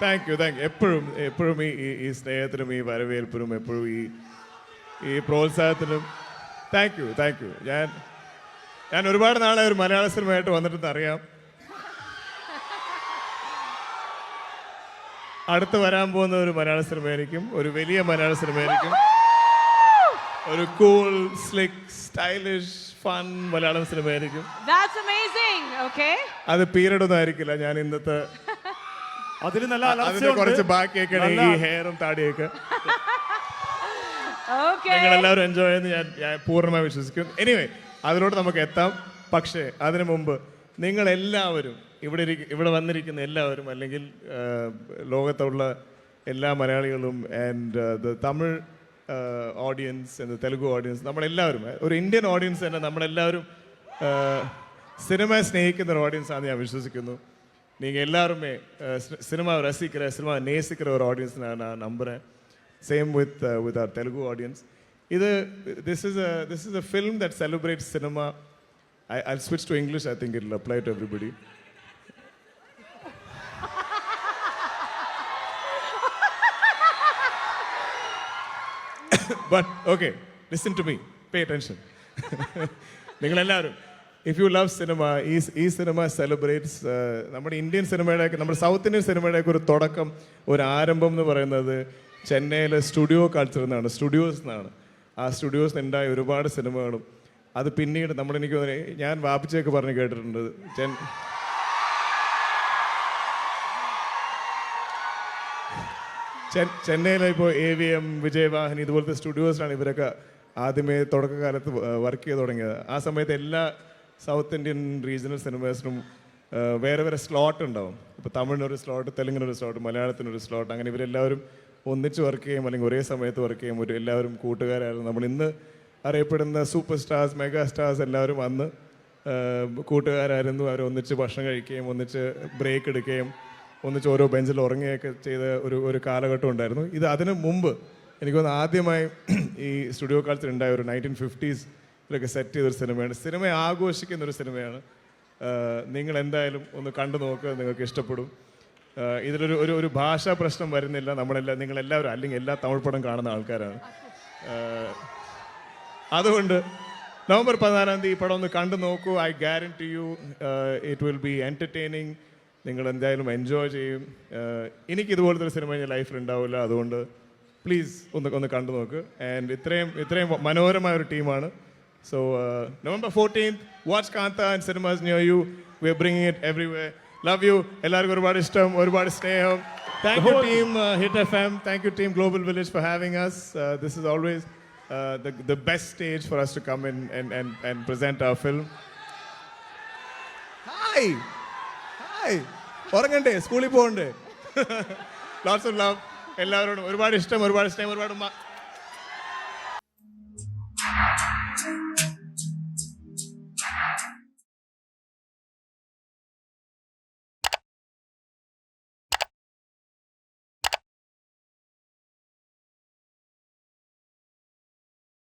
Thank you thank U എപ്പോഴും എപ്പോഴും ഈ ഈ- സ്നേഹത്തിനും ഈ വരവേൽപ്പിനും എപ്പോഴും ഈ ഈ പ്രോത്സാഹത്തിനും താങ്ക് യു താങ്ക് യു ഞാൻ ഞാൻ ഒരുപാട് നാളെ ഒരു മലയാള സിനിമയായിട്ട് വന്നിട്ടെന്ന് അറിയാം അടുത്ത് വരാൻ പോകുന്ന ഒരു മലയാള സിനിമയായിരിക്കും ഒരു വലിയ മലയാള സിനിമയായിരിക്കും ഒരു cool slick stylish fun Malayalam സിനിമയായിരിക്കും That's amazing. Okay. അത് പീരീഡ് ഒന്നും ആയിരിക്കില്ല ഞാൻ ഇന്നത്തെ അതിൽ നല്ല അതിന്റെ അലർച്ചയുണ്ട്. കുറച്ച് ബാക്കിയൊക്കെയാണ് ഈ ഹെയറും താടിയൊക്കെ. നിങ്ങൾ എല്ലാവരും എൻജോയ് ചെയ്യുന്ന. ഞാൻ ഞാൻ പൂർണമായി വിശ്വസിക്കുന്നു. എനിവേ അതിലോട്ട് നമുക്ക് എത്താം. പക്ഷേ അതിനു മുമ്പ് നിങ്ങൾ എല്ലാവരും ഇവിടെ ഇവിടെ വന്നിരിക്കുന്ന എല്ലാവരും അല്ലെങ്കിൽ ലോകത്തുള്ള എല്ലാ മലയാളികളും and the Tamil audience Telugu audience നമ്മളെല്ലാവരും ഒരു ഇന്ത്യൻ ഓഡിയൻസ് തന്നെ നമ്മളെല്ലാവരും സിനിമയെ സിനിമ സ്നേഹിക്കുന്ന ഒരു ഓഡിയൻസ് ആണെന്ന് ഞാൻ വിശ്വസിക്കുന്നു. நீங்கள் எல்லாருமே சினிமாவை ரசிக்கிற சினிமா நேசிக்கிற ஒரு ஆடியன்ஸ் நான் நான் நம்புகிறேன் same with with our Telugu audience இது this is a this is a film that celebrate cinema I I ஸ்விட்ச் to English I think it apply to everybody but okay listen to me pay attention நீங்கள் எல்லாரும் if you love cinema ഈ ഈ cinema celebrates നമ്മുടെ Indian സിനിമയുടെ നമ്മുടെ south Indian സിനിമയുടെ ഒരു തുടക്കം ഒരു ആരംഭം എന്ന് പറയുന്നത് ചെന്നൈയിലെ സ്റ്റുഡിയോ കൾച്ചർ എന്നാണ് സ്റ്റുഡിയോസ് എന്നാണ്. ആ സ്റ്റുഡിയോസ് ഉണ്ടായ ഒരുപാട് സിനിമകളും. അത് പിന്നീട് നമ്മൾ എനിക്ക് ഞാൻ വാപ്പിച്ചൊക്കെ പറഞ്ഞ് കേട്ടിട്ടുണ്ട്. ചെൻ ചെന്നൈയിലെ ഇപ്പോൾ എ വി എം വിജയവാഹിനി ഇതുപോലത്തെ സ്റ്റുഡിയോസിലാണ് ഇവരൊക്കെ ആദ്യമേ തുടക്കകാലത്ത് വർക്ക് ചെയ്ത് തുടങ്ങിയത്. ആ സമയത്ത് എല്ലാ സൗത്ത് ഇന്ത്യൻ റീജിയണൽ സിനിമേഴ്സിനും വേറെ വേറെ സ്ലോട്ട് ഉണ്ടാവും. ഇപ്പോൾ തമിഴിനൊരു സ്ലോട്ട് തെലുങ്കിനൊരു സ്ലോട്ട് മലയാളത്തിനൊരു സ്ലോട്ട് അങ്ങനെ ഇവരെല്ലാവരും ഒന്നിച്ച് വർക്ക് ചെയ്യും അല്ലെങ്കിൽ ഒരേ സമയത്ത് വർക്ക് ചെയ്യും ഒരു എല്ലാവരും കൂട്ടുകാരായിരുന്നു നമ്മൾ ഇന്ന് അറിയപ്പെടുന്ന സൂപ്പർ സ്റ്റാർസ് മെഗാ സ്റ്റാർസ് എല്ലാവരും വന്ന് കൂട്ടുകാരായിരുന്നു അവർ ഒന്നിച്ച് ഭക്ഷണം കഴിക്കുകയും ഒന്നിച്ച് ബ്രേക്ക് എടുക്കുകയും ഒന്നിച്ച് ഓരോ ബെഞ്ചിൽ ഉറങ്ങുകയൊക്കെ ചെയ്ത ഒരു ഒരു കാലഘട്ടം ഉണ്ടായിരുന്നു. ഇത് അതിന് മുമ്പ് എനിക്ക് ആദ്യമായി ഈ സ്റ്റുഡിയോ കാലത്തിൽ ഉണ്ടായ ഒരു നയന്റീൻ ഫിഫ്റ്റീസിലൊക്കെ സെറ്റ് ചെയ്തൊരു സിനിമയാണ്. സിനിമ ആഘോഷിക്കുന്ന ഒരു സിനിമയാണ്. നിങ്ങൾ എന്തായാലും ഒന്ന് കണ്ടു നോക്കുക നിങ്ങൾക്ക് ഇഷ്ടപ്പെടും. ഇതിലൊരു ഒരു ഒരു ഭാഷാ പ്രശ്നം വരുന്നില്ല. നമ്മളെല്ലാം നിങ്ങളെല്ലാവരും അല്ലെങ്കിൽ എല്ലാ തമിഴ് പടം കാണുന്ന ആൾക്കാരാണ്. അതുകൊണ്ട് നവംബർ പതിനാലാം തീയതി ഈ പടം ഒന്ന് കണ്ടു നോക്കൂ. I guarantee you it will be entertaining നിങ്ങൾ എന്തായാലും എൻജോയ് ചെയ്യും. എനിക്ക് ഇതുപോലത്തെ ഒരു സിനിമ ഞാൻ ലൈഫിൽ ഉണ്ടാവില്ല. അതുകൊണ്ട് പ്ലീസ് ഒന്ന് ഒന്ന് കണ്ടു നോക്ക്. ആൻഡ് ഇത്രയും ഇത്രയും മനോഹരമായ ഒരു ടീമാണ് So November fourteen watch Kaantha and cinemas near you we bringing it every way love you എല്ലാവർക്കും ഒരുപാട് ഇഷ്ടം ഒരുപാട് സ്നേഹം thank you team hit F M thank you team global village for having us this is always uh, the, the best stage for us to come in and, and, and present our film. Hi hi ഉറങ്ങണ്ടേ സ്കൂളിൽ പോകണ്ടേ lots of love എല്ലാവരോടും ഒരുപാട് ഇഷ്ടം ഒരുപാട് സ്നേഹം ഒരുപാട് മ-